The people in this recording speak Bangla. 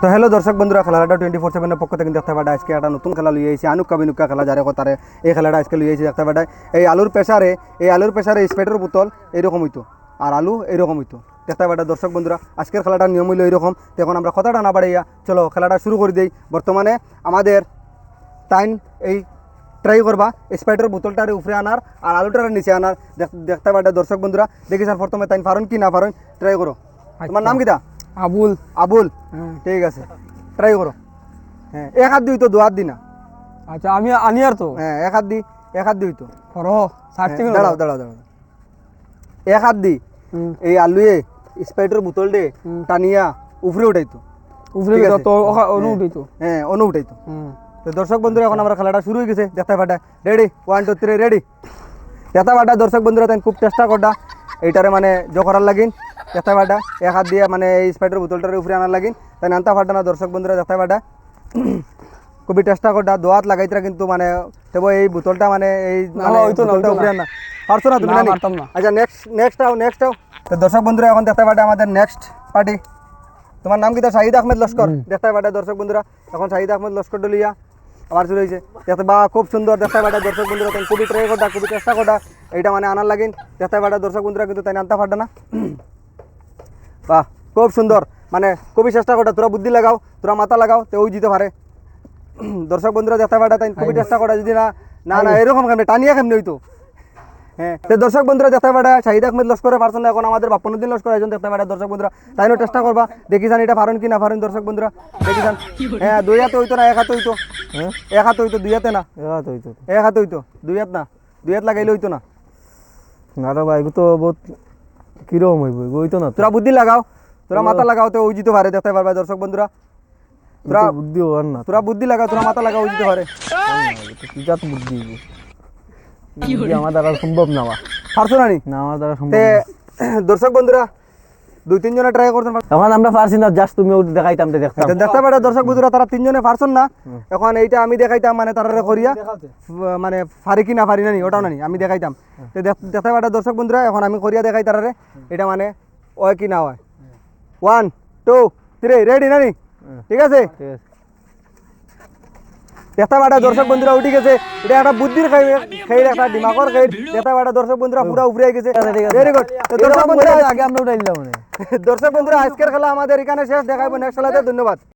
তো হ্যালো দর্শক বন্ধুরা, খেলাটা টোয়েন্টি ফোর সেভেনের পক্ষ থেকে দেখতে পাটা আজকে একটা নতুন খেলা লুই আইছি আনুকা বিনুকা খেলা, যারে কথারে এই খেলাটা আজকে লুই আইছি দেখতে পাটায় এই আলুর পেশারে এই আলুর পেশারে স্পেটের বোতল এইরকম হইতো, আর আলু এইরকম হইতো। দেখতে পাটা দর্শক বন্ধুরা, আজকের খেলাটার নিয়ম হইল এইরকম। তো এখন আমরা কথাটা না বাড়াইয়া, চলো খেলাটা শুরু করে দেই। বর্তমানে আমাদের টাইম এই ট্রাই করবা স্পাইটের বোতলটারে উপরে আনার আর আলুটারে নিচে আনার। দেখ- দেখতে পাটা দর্শক বন্ধুরা, দেখি স্যার প্রথমে তাই পারুন কি না পারুন ট্রাই করো। তোমার নাম কিটা আবুল। আবুল। ঠিক আছে। ট্রাই করো। হ্যাঁ এক হাত দিই তো দু হাত দি না। আচ্ছা আমি আনি আর তো? হ্যাঁ এক হাত দি এক হাত দিই তো। করো থেকে হ্যাঁ, দাঁড়াও দাঁড়াও দাঁড়াও। এক হাত দি এই আলুয়ে স্পাইটের বোতল দে টানিয়া উপরে উঠাইতো উপরে ঠিক তো অনু উঠিত হ্যাঁ অনু উঠাইতো তো। দর্শক বন্ধুরা এখন আমরা খেলাটা শুরু হয়ে গেছে। দেখতে পাটা। Ready one two three ready দেখতে পাটা দর্শক বন্ধুরা তাই খুব চেষ্টা করটা এইটারে মানে জো করার লাগিন দেখতে পাটা এক হাত দিয়ে মানে এই স্পাইটের বোতলটার উপরে আনার লাগিন তাই আনতে পারটা না দর্শক বন্ধুরা দেখতে পাটা খুবই চেষ্টা করটা দোয়াত লাগাইতরা কিন্তু মানে তবে এই বোতলটা মানে এই মানে বোতলটা উপরে না। আনা। পারছ না তুমি না। আচ্ছা নেক্সট নেক্সট আও নেক্সট আও। তো দর্শক বন্ধুরা এখন দেখতে পাটা আমাদের নেক্সট পার্টি তোমার নাম কি তো শাহিদ আহমেদ লস্কর দেখতে পাটা দর্শক বন্ধুরা এখন শাহিদ আহমেদ লস্কর ডলিয়া আবার শুরু হয়েছে দেখতে বা খুব সুন্দর দেখতে পাটা দর্শক বন্ধুরা তাই খুবই ট্রাই করটা খুবই চেষ্টা করটা এইটা মানে আনার লাগিন দেখতে পাটা দর্শক বন্ধুরা কিন্তু তাই আনতে পারটা না বাহ খুব সুন্দর। মানে খুবই চেষ্টা করটা তোরা বুদ্ধি লাগাও তোরা মাথা লাগাও তো ওই জিতে পারে। দর্শক বন্ধুরা দেখতে পাটা তাই খুবই চেষ্টা করা যদি না না না এরকম কেমনি টানিয়া কেমনি হইতো? হ্যাঁ তো দর্শক বন্ধুরা দেখতে পাটা শাহিদ আহমেদ লস্করের পারছেন না এখন আমাদের বাপনুদ্দিন লস্কর একজন দেখতে পাটা দর্শক বন্ধুরা তাইনও চেষ্টা করবা দেখি যান এটা পারেন কি না পারেন দর্শক বন্ধুরা দেখি যান। হ্যাঁ দুই হাতে হইতো না এক হাতে হইতো। হ্যাঁ? এক হাতে হইতো দুই হাতে না? এবার হইতো। এক হাতে হইতো দুই হাত না দুই হাত লাগাইলে হইতো না। না রে ভাই তো বহুত কীরকম হইব? ওই তো না তোরা বুদ্ধি লাগাও। তোরা মাথা লাগাও তো ওই জিতে পারে দেখতে পারবে দর্শক বন্ধুরা। তোরা বুদ্ধি হওয়ার না তোরা বুদ্ধি লাগাও তোরা মাথা লাগাও ওই জিতে পারে কিটা তো বুদ্ধি আমার দ্বারা সম্ভব না পারছ নি না? আমার দ্বারা সম্ভব দর্শক বন্ধুরা দুই তিনজনে ট্রাই করতেন পার- এখন আমরা পারছি না জাস্ট তুমি ওটা দেখাইতাম দেখতাম। দেখতে পারে দর্শক বন্ধুরা তারা তিনজনে পারছেন না। এখন এইটা আমি দেখাইতাম মানে তারা করিয়া। মানে ফারি কি না ফারি না নি ওটাও না নি আমি দেখাইতাম। তো দেখ- দেখতে পারে দর্শক বন্ধুরা এখন আমি করিয়া দেখাই তারারে এটা মানে ওয় কি না হয়। ওয়ান টু থ্রি রেডি না নি ঠিক আছে। ঠিক বাটা দর্শক বন্ধুরা উঠে গেছে। এটা একটা বুদ্ধির খাই খাই একটা দিমাগর খাই। এটা বাটা দর্শক বন্ধুরা পুরো উপরে গেছে। ভেরি গুড তো দর্শক বন্ধুরা আগে আমরা উঠাই দিলাম মানে। দর্শক বন্ধুরা আজকের খেলা আমাদের এখানে শেষ। দেখাবো নেক্সট খেলাতে। ধন্যবাদ।